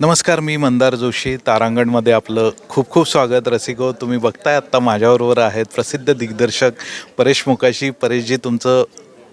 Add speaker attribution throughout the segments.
Speaker 1: नमस्कार मी मंदार जोशी. तारांगणमध्ये आपलं खूप खूप स्वागत. रसिको तुम्ही बघताय आत्ता माझ्याबरोबर आहेत प्रसिद्ध दिग्दर्शक परेश मुकाशी. परेशजी तुमचं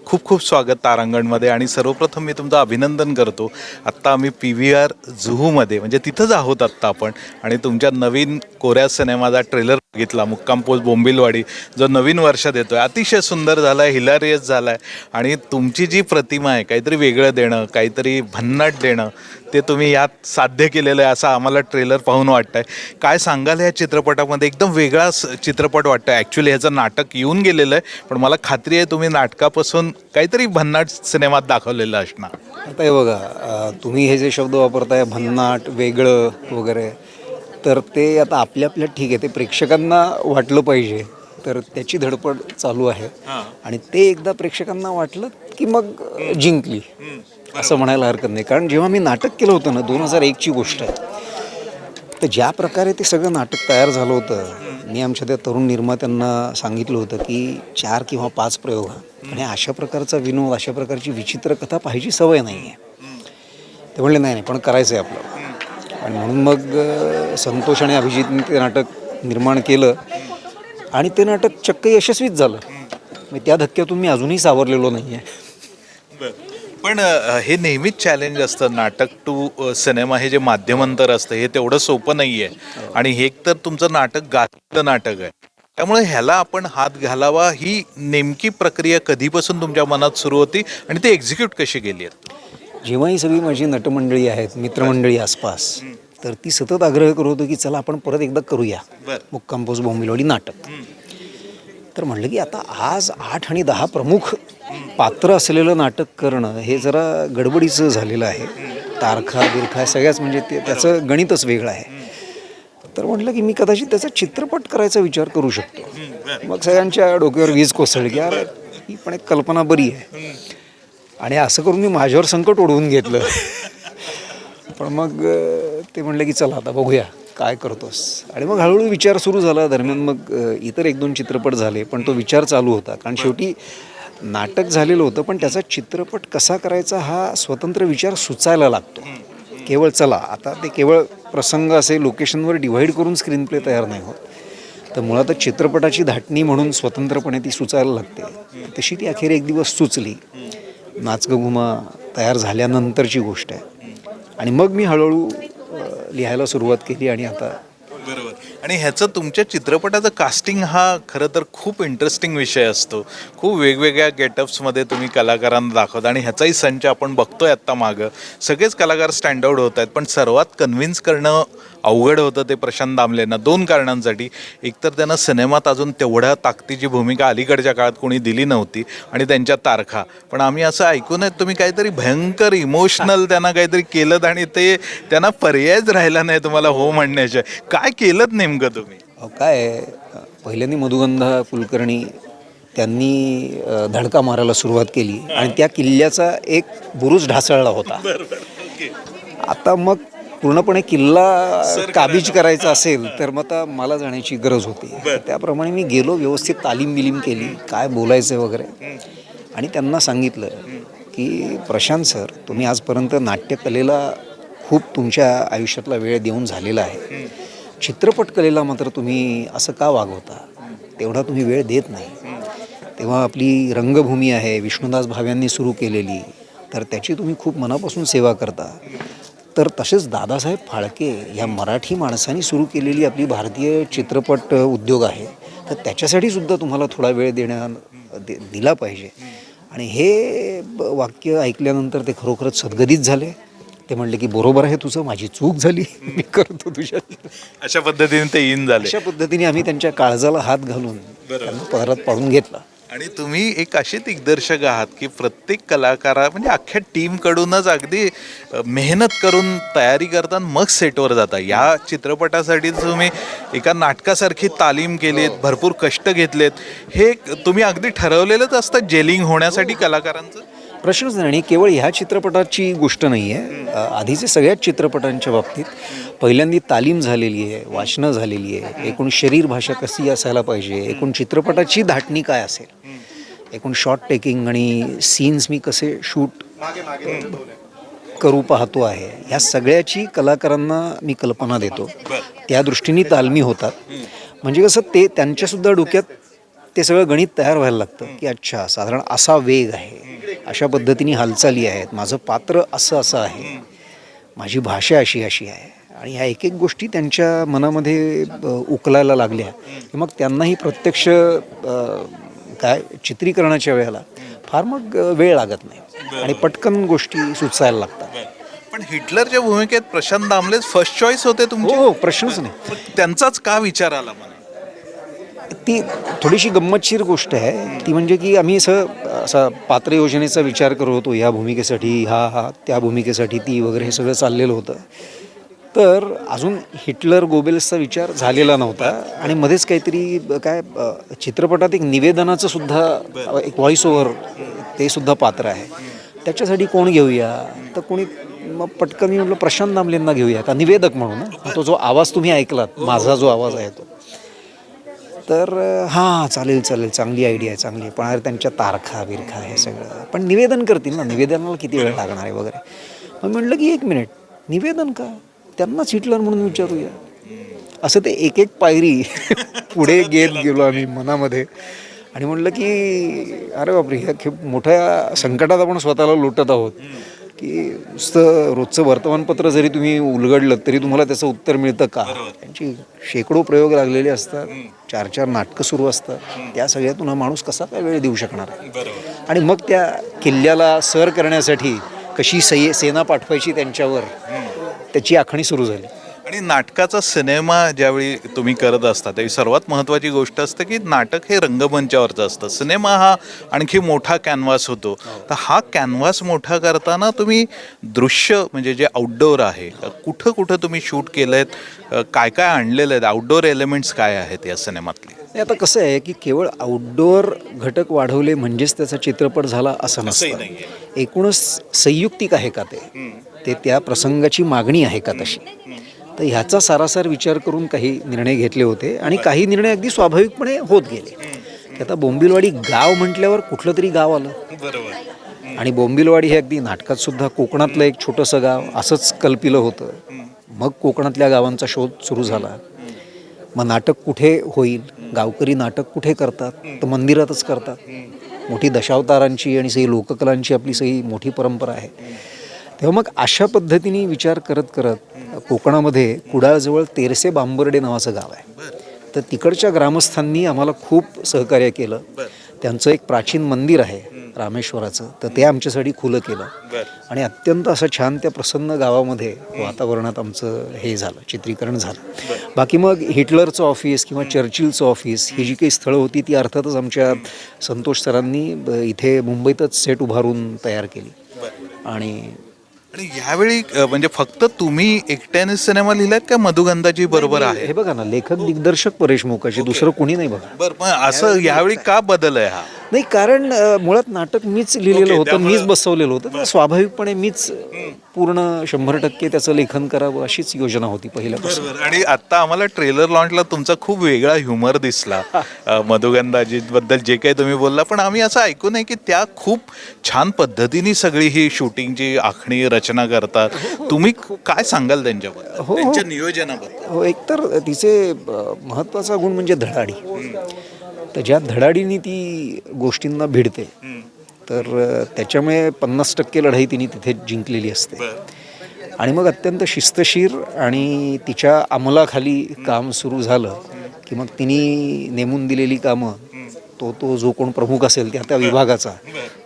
Speaker 1: खूप खूप स्वागत तारांगणमध्ये. आणि सर्वप्रथम मी तुमचं अभिनंदन करतो. आत्ता आम्ही पी व्ही आर जुहूमध्ये म्हणजे तिथंच आहोत आत्ता आपण. आणि तुमच्या नवीन कोऱ्या सिनेमाचा ट्रेलर बघितला मुक्काम पोस्ट बोंबिलवाडी जो नवीन वर्षात देतो आहे अतिशय सुंदर झाला आहे हिलारियस झाला आहे आणि तुमची जी प्रतिमा आहे काहीतरी वेगळं देणं काहीतरी भन्नाट देणं ते तुम्ही यात साध्य केलेलं आहे असं आम्हाला ट्रेलर पाहून वाटतं आहे काय सांगाल या चित्रपटामध्ये? एकदम वेगळा चित्रपट वाटतं आहे ॲक्च्युली ह्याचं नाटक येऊन गेलेलं आहे पण मला खात्री आहे तुम्ही नाटकापासून काहीतरी भन्नाट सिनेमात दाखवलेलं असणार.
Speaker 2: आता हे बघा तुम्ही हे जे शब्द वापरताय भन्नाट वेगळं वगैरे तर ते आता आपल्या आपल्या ठीक आहे ते प्रेक्षकांना वाटलं पाहिजे. तर त्याची धडपड चालू आहे. आणि ते एकदा प्रेक्षकांना वाटलं की मग जिंकली. असं म्हणायला हरकत नाही. कारण जेव्हा मी नाटक केलं होतं ना दोन हजार एकची गोष्ट आहे. तर ज्या प्रकारे ते सगळं नाटक तयार झालं होतं मी आमच्या त्या तरुण निर्मात्यांना सांगितलं होतं की चार किंवा पाच प्रयोग आणि अशा प्रकारचा विनोद अशा प्रकारची विचित्र कथा पाहायची सवय नाही आहे ते म्हणले नाही नाही पण करायचं आहे आपलं आणि म्हणून मग संतोष आणि अभिजितने ते नाटक निर्माण केलं. आणि ते नाटक चक्क यशस्वीच झालं. मग त्या धक्क्यातून मी अजूनही सावरलेलो नाही आहे
Speaker 1: पण हे नेहमीच चॅलेंज असतं. नाटक टू सिनेमा हे जे माध्यमांतर असतं हे तेवढं सोपं नाही आहे आणि हे एक तर तुमचं नाटक गाजलेलं नाटक आहे. त्यामुळे ह्याला आपण हात घालावा ही नेमकी प्रक्रिया कधीपासून तुमच्या मनात सुरू होती आणि ती एक्झिक्यूट कशी केली आहे
Speaker 2: जेव्हा ही सगळी माझी नटमंडळी आहेत मित्रमंडळी आसपास तर ती सतत आग्रह करत होतो की चला आपण परत एकदा करूया. मुक्कामपोस बोंबिलवाडी नाटक. तर म्हणलं की आता आज आठ आणि दहा प्रमुख पात्र असलेलं नाटक करणं हे जरा गडबडीचं झालेलं आहे. तारखा बिरखा सगळ्याच म्हणजे ते त्याचं गणितच वेगळं आहे. तर म्हटलं की मी कदाचित त्याचा चित्रपट करायचा विचार करू शकतो. मग सगळ्यांच्या डोक्यावर वीज कोसळली की अरे ही पण एक कल्पना बरी आहे. आणि असं करून मी माझ्यावर संकट ओढवून घेतलं. पण मग ते म्हणलं की चला आता बघूया काय करतोस. आणि मग हळूहळू विचार सुरू झाला. दरम्यान मग इतर एक दोन चित्रपट झाले पण तो विचार चालू होता. कारण शेवटी नाटक झालेलं होतं पण त्याचा चित्रपट कसा करायचा हा स्वतंत्र विचार सुचायला लागतो. केवळ चला आता ते केवळ प्रसंग असे लोकेशनवर डिव्हाइड करून स्क्रीन प्ले तयार नाही होत. तर मुळातच चित्रपटाची धाटणी म्हणून स्वतंत्रपणे ती सुचायला लागते. तशी ती अखेर एक दिवस सुचली. नाच घुमा तयार झाल्यानंतरची गोष्ट आहे. आणि मग मी हळूहळू लिहायला सुरुवात केली आणि आता
Speaker 1: बरोबर. आणि ह्याचं तुमच्या चित्रपटाचं कास्टिंग हा खरं तर खूप इंटरेस्टिंग विषय असतो. खूप वेगवेगळ्या गेटअप्समध्ये तुम्ही कलाकारांना दाखवता आणि ह्याचाही संच आपण बघतोय आत्ता मागं. सगळेच कलाकार स्टँड आउट होत आहेत पण सर्वात कन्व्हिन्स करणं अवघड होतं ते प्रशांत दामलेंना. दोन कारणांसाठी. एकतर त्यांना सिनेमात अजून तेवढ्या ताकदीची भूमिका अलीकडच्या काळात कोणी दिली नव्हती आणि त्यांच्या तारखा. पण आम्ही असं ऐकून आहे तुम्ही काहीतरी भयंकर इमोशनल त्यांना काहीतरी केलं आणि ते त्यांना पर्यायच राहिला नाही तुम्हाला हो म्हणण्याच्या. काय केलं नेमकं तुम्ही?
Speaker 2: काय पहिल्यांदा मधुगंधा कुलकर्णी त्यांनी धडका मारायला सुरुवात केली आणि त्या किल्ल्याचा एक बुरुज ढासळला होता. आता मग पूर्णपणे किल्ला काबीज करायचा असेल तर मग आता मला जाण्याची गरज होती. त्याप्रमाणे मी गेलो व्यवस्थित तालीम बिलीम केली काय बोलायचं वगैरे. आणि त्यांना सांगितलं की प्रशांत सर तुम्ही आजपर्यंत नाट्यकलेला खूप तुमच्या आयुष्यातला वेळ देऊन झालेला आहे. चित्रपट कलेला मात्र तुम्ही असं का वागवता? तेवढा तुम्ही वेळ देत नाही. तेव्हा आपली रंगभूमी आहे विष्णुदास भाव्यांनी सुरू केलेली तर त्याची तुम्ही खूप मनापासून सेवा करता. तर तसेच दादासाहेब फाळके ह्या मराठी माणसांनी सुरू केलेली आपली भारतीय चित्रपट उद्योग आहे. तर त्याच्यासाठी सुद्धा तुम्हाला थोडा वेळ देण्या दे- दिला पाहिजे. आणि हे वाक्य ऐकल्यानंतर ते खरोखरच सद्गदित झाले. ते म्हणले की बरोबर आहे तुझं माझी चूक झाली मी करतो तुझ्या.
Speaker 1: अशा पद्धतीने ते इन झाले.
Speaker 2: अशा पद्धतीने आम्ही त्यांच्या काळजाला हात घालून त्यांना पदरात पाडून घेतला.
Speaker 1: आणि तुम्ही एक असे दिग्दर्शक आहात की प्रत्येक कलाकारा म्हणजे अख्ख्या टीमकडूनच अगदी मेहनत करून तयारी करता मग सेटवर जाता. या चित्रपटासाठी तुम्ही एका नाटकासारखी तालीम केलीत भरपूर कष्ट घेतलेत. हे तुम्ही अगदी ठरवलेलंच असतं जेलिंग होण्यासाठी कलाकारांचं?
Speaker 2: प्रश्नच नाही आणि केवळ ह्या चित्रपटाची गोष्ट नाही आहे आधीचे सगळ्याच चित्रपटांच्या बाबतीत पहिल्यांदी तालीम झालेली आहे वाचनं झालेली आहे. एकूण शरीर भाषा कशी असायला पाहिजे? एकूण चित्रपटाची धाटणी काय असेल? एकूण शॉर्ट टेकिंग आणि सीन्स मी कसे शूट करू पाहतो आहे? ह्या सगळ्याची कलाकारांना मी कल्पना देतो. त्या दृष्टीने तालमी होतात. म्हणजे कसं ते त्यांच्यासुद्धा डोक्यात ते सगळं गणित तयार व्हायला लागतं की अच्छा साधारण असा वेग आहे. अशा पद्धतीने हालचाली आहेत. माझं पात्र असं असं आहे. माझी भाषा अशी अशी आहे. आणि ह्या एक एक गोष्टी त्यांच्या मनामध्ये उकलायला लागल्या. की मग त्यांनाही प्रत्यक्ष काय चित्रीकरणाच्या वेळेला फार मग वेळ लागत नाही. आणि पटकन गोष्टी सुचायला लागतात.
Speaker 1: पण हिटलरच्या भूमिकेत प्रशांत दामलेच फर्स्ट चॉईस होते
Speaker 2: हो
Speaker 1: तुमचे?
Speaker 2: हो प्रश्नच नाही.
Speaker 1: त्यांचाच का विचार आला मला?
Speaker 2: ती थोडीशी गंमतशीर गोष्ट आहे. ती म्हणजे की आम्ही असं असा पात्र योजनेचा विचार करत होतो ह्या भूमिकेसाठी हा हा त्या भूमिकेसाठी ती वगैरे हे सगळं चाललेलं होतं. तर अजून हिटलर गोबेल्सचा विचार झालेला नव्हता. आणि मध्येच काहीतरी काय चित्रपटात एक निवेदनाचं सुद्धा एक व्हॉइस ओव्हर ते सुद्धा पात्र आहे. त्याच्यासाठी कोण घेऊया? तर कोणी मग पटकन मी म्हटलं प्रशांत दामलेंना घेऊया का निवेदक म्हणून. तो जो आवाज तुम्ही ऐकलात माझा जो आवाज आहे तो. तर हां चालेल चालेल. चांगली आयडिया आहे चांगली आहे. पण अरे त्यांच्या तारखा बिरखा हे सगळं. पण निवेदन करतील ना. निवेदनाला किती वेळ लागणार आहे वगैरे? मग म्हटलं की एक मिनिट. निवेदन का? त्यांनाच हिटलर म्हणून विचारूया. असं ते एक एक पायरी पुढे घेत गेलो आम्ही मनामध्ये. आणि म्हटलं की अरे बापरे ह्या खूप मोठ्या संकटात आपण स्वतःला लोटत आहोत. की नुसतं रोजचं वर्तमानपत्र जरी तुम्ही उलगडलं तरी तुम्हाला त्याचं उत्तर मिळतं का? त्यांची शेकडो प्रयोग लागलेले असतात. चार चार नाटकं सुरू असतात. त्या सगळ्यातून हा माणूस कसा काय वेळ देऊ शकणार आहे? आणि मग त्या किल्ल्याला सर करण्यासाठी कशी सै सेना पाठवायची त्यांच्यावर त्याची आखणी सुरू झाली.
Speaker 1: आणि नाटकाचा सिनेमा ज्यावेळी तुम्ही करत असता त्यावेळी सर्वात महत्त्वाची गोष्ट असते की नाटक हे रंगमंचावरचं असतं. सिनेमा हा आणखी मोठा कॅनव्हास होतो. तर हा कॅनव्हास मोठा करताना तुम्ही दृश्य म्हणजे जे आउटडोअर आहे कुठं कुठं तुम्ही शूट केलं आहेत काय काय आणलेलं आहेत आउटडोअर एलिमेंट्स काय आहेत या सिनेमातले?
Speaker 2: आता कसं आहे की केवळ आउटडोअर घटक वाढवले म्हणजेच त्याचा चित्रपट झाला असं नसतं. एकूणच संयुक्तिक आहे का ते? ते त्या प्रसंगाची मागणी आहे का तशी? तर ह्याचा सारासार विचार करून काही निर्णय घेतले होते आणि काही निर्णय अगदी स्वाभाविकपणे होत गेले. की आता बोंबिलवाडी गाव म्हटल्यावर कुठलं तरी गाव आलं.
Speaker 1: बरोबर.
Speaker 2: आणि बोंबिलवाडी हे अगदी नाटकात सुद्धा कोकणातलं एक छोटंसं गाव असंच कल्पिलं होतं. मग कोकणातल्या गावांचा शोध सुरू झाला. मग नाटक कुठे होईल? गावकरी नाटक कुठे करतात? तर मंदिरातच करतात. मोठी दशावतारांची आणि सही लोककलांची आपली सही मोठी परंपरा आहे. तेव्हा मग अशा पद्धतीने विचार करत करत कोकणामध्ये कुडाळजवळ तेरसे बांबर्डे नावाचं गाव आहे. तर तिकडच्या ग्रामस्थांनी आम्हाला खूप सहकार्य केलं. त्यांचं एक प्राचीन मंदिर आहे रामेश्वराचं. तर ते आमच्यासाठी खुलं केलं. आणि अत्यंत असं छान त्या प्रसन्न गावामध्ये वातावरणात आमचं हे झालं चित्रीकरण झालं. बाकी मग हिटलरचं ऑफिस किंवा चर्चिलचं ऑफिस ही जी काही स्थळं होती ती अर्थातच आमच्या संतोष सरांनी इथे मुंबईतच सेट उभारून तयार केली. आणि
Speaker 1: आणि यावेळी म्हणजे फक्त तुम्ही एकट्याने सिनेमा लिहिलात का मधुगंधाजी बरोबर आहे?
Speaker 2: हे बघा ना लेखक दिग्दर्शक परेश मोकाशी दुसरं कोणी नाही बघा.
Speaker 1: बरं पण असं यावेळी का बदल आहे हा?
Speaker 2: नाही कारण अ, मुळात नाटक मीच लिहिलेलं
Speaker 1: ओके,
Speaker 2: होतं
Speaker 1: त्यामुळं-
Speaker 2: मीच बसवलेलं होतं. तर स्वाभाविकपणे मीच पूर्ण शंभर टक्के त्याचं लेखन करावं अशीच योजना होती पहिल्यापासून.
Speaker 1: बरोबर आणि आता आम्हाला ट्रेलर लॉन्चला तुमचा खूप वेगळा ह्युमर दिसला अ, मधुगंधाजी बद्दल जे काही तुम्ही बोलला पण आम्ही असं ऐकू नये की त्या खूप छान पद्धतीने सगळी ही शूटिंगची आखणी रचना करतात. तुम्ही काय सांगाल त्यांच्याबद्दल?
Speaker 2: हो.
Speaker 1: त्यांच्या नियोजनाबद्दल?
Speaker 2: हो एकतर तिचे अ, महत्त्वाचा गुण म्हणजे धडाडी. तर ज्या धडाडीने ती गोष्टींना भिडते तर त्याच्यामुळे पन्नास टक्के लढाई तिने तिथे जिंकलेली असते. आणि मग अत्यंत शिस्तशीर आणि तिच्या अंमलाखाली काम सुरू झालं की मग तिने नेमून दिलेली कामं तो तो जो कोण प्रमुख असेल त्या त्या विभागाचा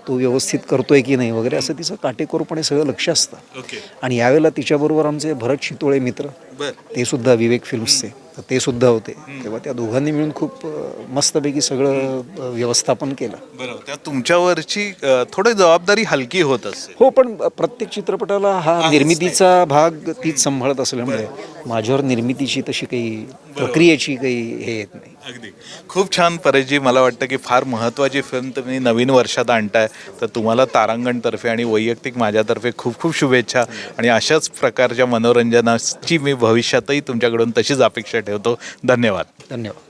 Speaker 2: तो व्यवस्थित करतोय की नाही वगैरे असं तिचं काटेकोरपणे सगळं लक्ष असतं. आणि यावेळेला तिच्याबरोबर आमचे भरत शितोळे मित्र ते सुद्धा विवेक फिल्म्सचे. तर ते सुद्धा होते. तेव्हा त्या दोघांनी मिळून खूप मस्तपैकी सगळं व्यवस्थापन केलं.
Speaker 1: बरोबर. त्या तुमच्यावरची थोडी जबाबदारी हलकी होत असेल.
Speaker 2: हो पण प्रत्येक चित्रपटाला हा निर्मितीचा भाग तीच सांभाळत असल्यामुळे माझ्यावर निर्मितीची तशी काही प्रक्रियेची काही हे येत नाही.
Speaker 1: अगदी. खूप छान परेशजी. मला वाटतं की फार महत्त्वाची फिल्म तुम्ही नवीन वर्षात आणताय. तर तुम्हाला तारांगणतर्फे आणि वैयक्तिक माझ्यातर्फे खूप खूप शुभेच्छा. आणि अशाच प्रकारच्या मनोरंजनाची मी भविष्यातही तुमच्याकडून तशीच अपेक्षा ठेवतो. धन्यवाद.
Speaker 2: धन्यवाद.